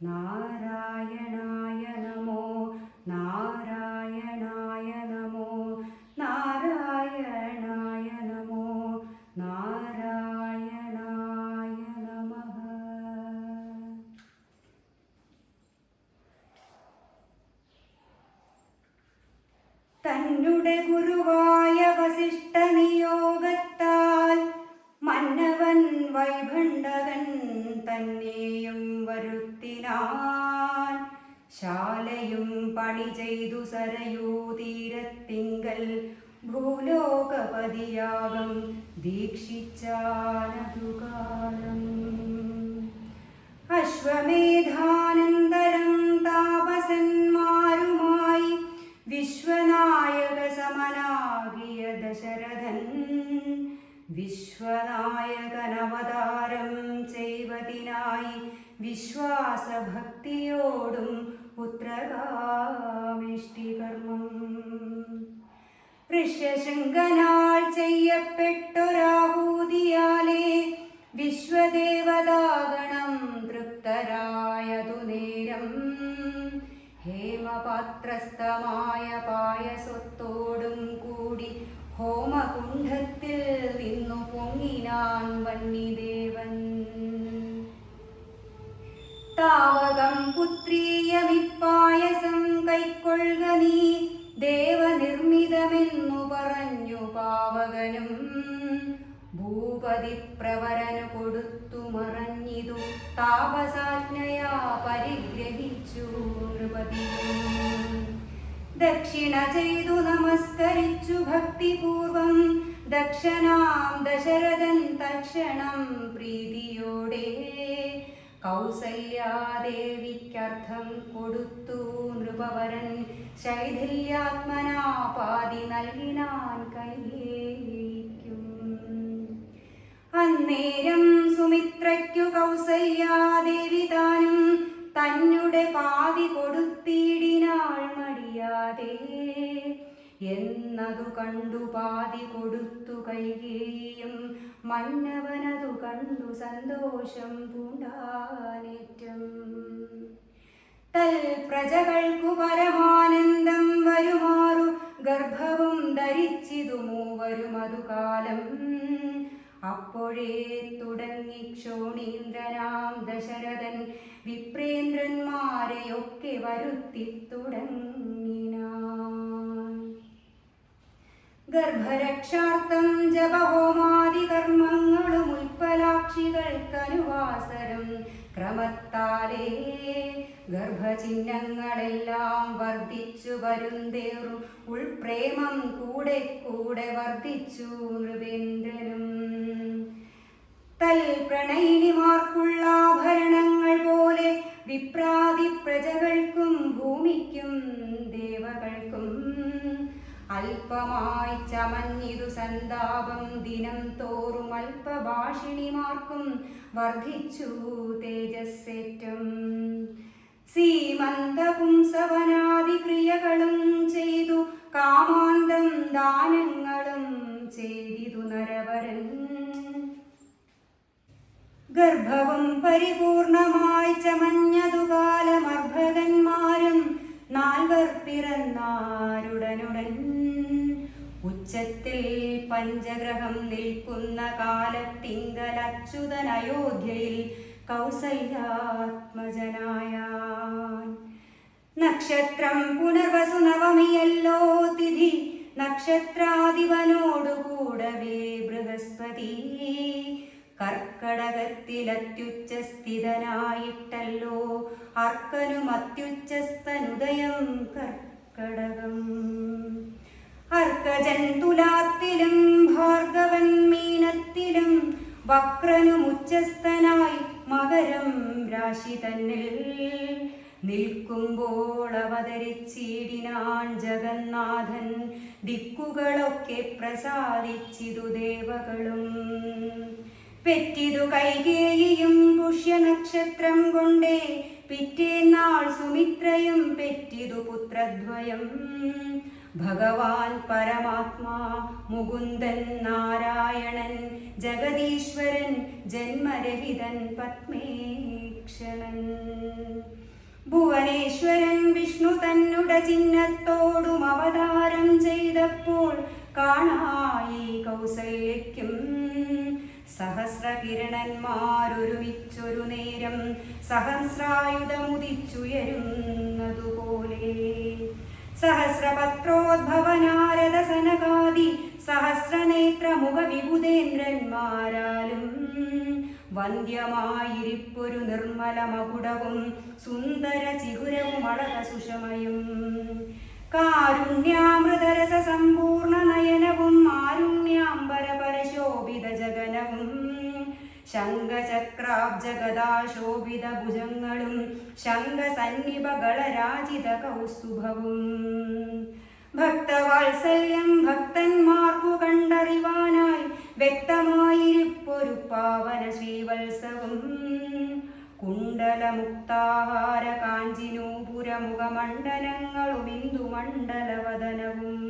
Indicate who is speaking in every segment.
Speaker 1: நாராயணாய நமோ நாராயணாய நமோ நாராயணாய நமோ நாராயணாய நம. தன்னுடைய குருவாய வசிஷ்ட நியோகத்தால் மன்னவன் வைபண்டகன் தன்னே ശാലയും പണി ചെയ്തു സരയൂ തീരത്തിങ്കൽ. ഭൂലോകപതിയാകം ദീക്ഷിച്ചാനതുകാലം അശ്വമേധാനന്തരം താപസന്മാരുമായി വിശ്വനായക സമനാകിയ ദശരഥൻ വിശ്വനായകനവതാരം ചെയ്വതിനായി വിശ്വാസഭക്തിയോടും പുത്രകാമിഷ്ടികർമ്മം. ഋഷ്യശൃംഖനാൽ ചെയ്യപ്പെട്ടൊരാഹൂതിയാലേ വിശ്വദേവതാഗണം തൃപ്തരായതു നേരം. ഹേമപാത്രസ്ഥമായ പായസത്തോടും കൂടി ഹോമകുണ്ഡത്തിൽ നിന്നു പൊങ്ങിനാൻ വന്നിദേവൻ താവകം പുത്രീയമിപ്പായസം കൈക്കൊള്ളുക നീ. ദേവനിർമ്മിതമെന്നു പറഞ്ഞു പാവകനും. ഭൂപതി പ്രവരനു കൊടുത്തു മറഞ്ഞിതു. താപസാജ്ഞയാ പരിഗ്രഹിച്ചു നൃപതി ദക്ഷിണ ചെയ്തു നമസ്കരിച്ചു ഭക്തിപൂർവം. ദക്ഷനാം ദശരഥൻ തക്ഷണം പ്രീതിയോടെ കൗസല്യാദേവിക്കർത്ഥം കൊടുത്തു നൃപവരൻ. ശൈഥില്യാത്മനാ പാതി നൽകിനാൻ കൈയേക്കും അന്നേരം സുമിത്രയ്ക്കു കൗസല്യാദേവി താനും തന്നുടെ പാതി കൊടുത്തിടിനാൾ മടിയാതെ എന്നതു കണ്ടു പാതി കൊടുത്തു കൈകേയും. മന്നവനതു കണ്ടു സന്തോഷം പൂണ്ടാനേറ്റം. തൽ പ്രജകൾക്കു പരമാനന്ദം വരുമാറു. ഗർഭവും ധരിച്ചിതു മൂവരും അതു കാലം. അപ്പോഴേ തുടങ്ങി ക്ഷോണീന്ദ്രനാം ദശരഥൻ വിപ്രേന്ദ്രന്മാരെയൊക്കെ വരുത്തി തുടങ്ങിനാൻ ഗർഭരക്ഷാർത്ഥം ജപഹോമാദി കർമ്മങ്ങളും ഉൽപ്പലാക്ഷികൾക്കനുവാസരം. ക്രമത്താലേ ഗർഭചിഹ്നങ്ങളെല്ലാം വർദ്ധിച്ചു വരുന്തേറും. ഉൾപ്രേമം കൂടെ കൂടെ വർദ്ധിച്ചു നൃപേന്ദ്രനും. തൽ പ്രണയിനിമാർക്കുള്ള ആഭരണങ്ങൾ പോലെ വിപ്രാതി പ്രജകൾക്കും ഭൂമിക്കും ദേവകൾക്കും അല്പമായി ചമഞ്ഞിതു സന്താപം ദിനം തോറും അല്പഭാഷിണിമാർക്കും വർദ്ധിച്ചു തേജസ്സേറ്റം. സീമന്ത പുംസവനാദി ക്രിയകളും ചെയ്തു കാമാന്തം ദാനങ്ങളും ചെയ്തു നരവരൻ. ഗർഭവും പരിപൂർണമായി ചമഞ്ഞതു കാലമർഭകന്മാരും സാധകന്മാരും നാൽവർ പിറന്നാരുടനുടൻ. ഉച്ചത്തിൽ പഞ്ചഗ്രഹം നിൽക്കുന്ന കാലത്തിങ്കൽ അച്യുതൻ അയോധ്യയിൽ കൗസല്യാത്മജനായ നക്ഷത്രം പുനർവസു നവമിയല്ലോ തിഥി നക്ഷത്രാധിപനോടുകൂടവേ ബൃഹസ്പതി. കർക്കടകത്തിലത്യുച്ച സ്ഥിതനായിട്ടല്ലോ അർക്കനും അത്യുച്ചസ്തനുദയം കർക്കടകം. അർക്കജൻ തുലാത്തിലും ഭാർഗവൻ മീനത്തിലും വക്രനും ഉച്ചസ്ഥനായി മകരം രാശി തന്നിൽ നിൽക്കുമ്പോൾ അവതരിച്ചിടിനാൻ ജഗന്നാഥൻ ദിക്കുകളൊക്കെ പ്രസാദിച്ചിതു ദേവകളും. പെറ്റിതു കൈകേയിയും പുഷ്യനക്ഷത്രം കൊണ്ടേ പിറ്റേന്നാൾ സുമിത്രയും പെറ്റിതു പുത്രദ്വയം. ഭഗവാൻ പരമാത്മാ മുകുന്ദൻ നാരായണൻ ജഗദീശ്വരൻ ജന്മരഹിതൻ പത്മേക്ഷണൻ. ഭുവനേശ്വരൻ വിഷ്ണു തന്നുട ചിഹ്നത്തോടും അവതാരം ചെയ്തപ്പോൾ കാണായി കൗസല്യയ്ക്കും. സഹസ്രകിരണന്മാരൊരുമിച്ചൊരു നേരം സഹസ്രായുധമുദിച്ചുയരുന്നതുപോലെ. സഹസ്രപത്രോദ്ഭവനാരദ സനകാദി സഹസ്രനേത്രമുഖ വിബുധേന്ദ്രന്മാരാലും വന്ധ്യമായിരിപ്പൊരു നിർമ്മല മകുടവും സുന്ദര ചിഹുരവും അളക സുഷമയും കാരുണ്യാമൃതരസ സമ്പൂർണ നയനവും ആരുണ്യാംബര ശംഖചക്രാബ്ജഗദാശോഭിത ഭുജങ്ങളും ശംഖസന്നിപകളരാജിത കൗസ്തുഭവും ഭക്തവാത്സല്യം ഭക്തന്മാർക്കു കണ്ടറിവാനായി വ്യക്തമായിരിപ്പൊരു പാവന ശ്രീവത്സവം കുണ്ടലമുക്താഹാര കാഞ്ചിനൂപുരമുഖമണ്ഡലങ്ങളും ഇന്ദുമണ്ഡലവദനവും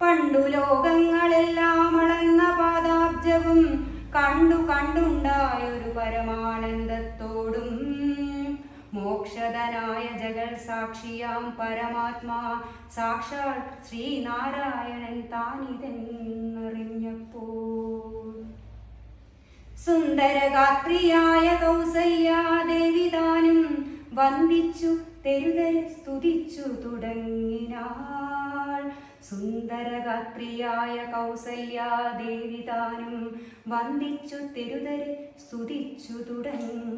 Speaker 1: പണ്ടു ലോകങ്ങളെല്ലാം അളന്ന പാദാബ്ജവും കണ്ടു കണ്ടുണ്ടായൊരു പരമാനന്ദത്തോടും മോക്ഷതനായ ജഗൽ സാക്ഷിയാം പരമാത്മാ. സാക്ഷാൽ ശ്രീനാരായണൻ താനിതെന്നറിഞ്ഞപ്പോൾ സുന്ദരഗാത്രിയായ കൗസല്യാദേവി താനും വന്ദിച്ചു തെരുതരെ സ്തുതിച്ചു തുടങ്ങിനാൾ സുന്ദരഗാത്രിയായ കൗസല്യാദേവി താനും വന്ദിച്ചു തിരുതരി സ്തുതിച്ചു തുടങ്ങിനാൾ.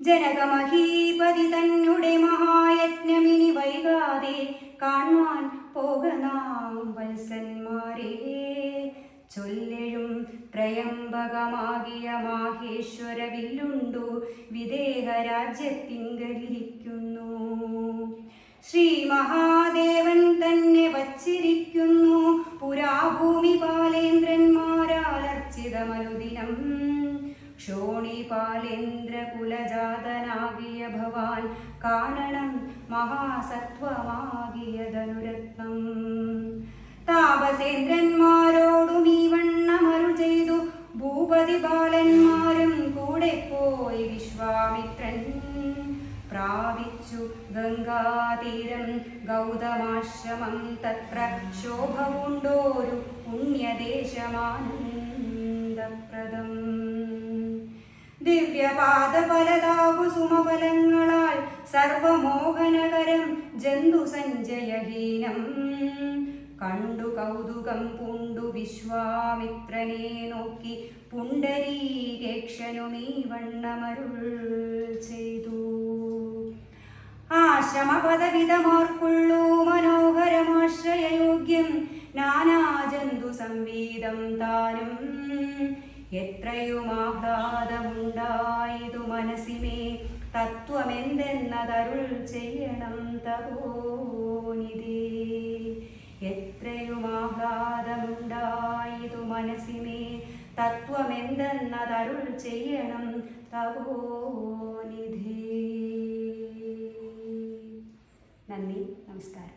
Speaker 1: ജനകമഹീപതി തന്നെ മഹായജ്ഞമിനി വൈകാതെ കാണുവാൻ പോകനാം വത്സന്മാരെ ചൊല്ലഴും ത്രയംബകമാകിയ മാഹേശ്വര വില്ലുണ്ടു വിദേഹ രാജ്യത്തിങ്കലിരിക്കുന്നു ശ്രീ മഹാദേവൻ തന്നെ വച്ചിരിക്കുന്നു പുരാഭൂമി പാലേന്ദ്രന്മാരാലർച്ചിതമനുദിനം ക്ഷോണി പാലേന്ദ്ര കുലജാതനാകിയ ഭവാൻ കാണണം മഹാസത്വമാകിയ ധനുരത്നം താപസേന്ദ്രന്മാരോടും ഗൗതമാശ്രമം തത്ര ശോഭവുണ്ടോരു പുണ്യദേശമാനന്ദപ്രദം. ദിവ്യപാദഫലതാകു സുമഫലങ്ങളാൽ സർവമോഹനകരം ജന്തുസഞ്ജയഹീനം കണ്ടു കൗതുകം പൂണ്ടു വിശ്വാമിത്രനെ നോക്കി പുണ്ടരീകേക്ഷനുമീ വണ്ണമരുൾ ചെയ്തു. ആശ്രമപദവിധമാർക്കുള്ളൂ മനോഹരമാശ്രയയോഗ്യം. നാനാജന്തു സംവീതം താനും. എത്രയും ആഹ്ലാദമുണ്ടായതു മനസ്സിമേ. തത്വമെന്തെന്നതരുൾ ചെയ്യണം തപോനിതേ എത്രയും ആഹ്ലാദമുണ്ടായതു മനസ്സിമേ. തത്വമെന്തെന്നതരുൾ ചെയ്യണം തപോ നന്ദി നമസ്കാരം.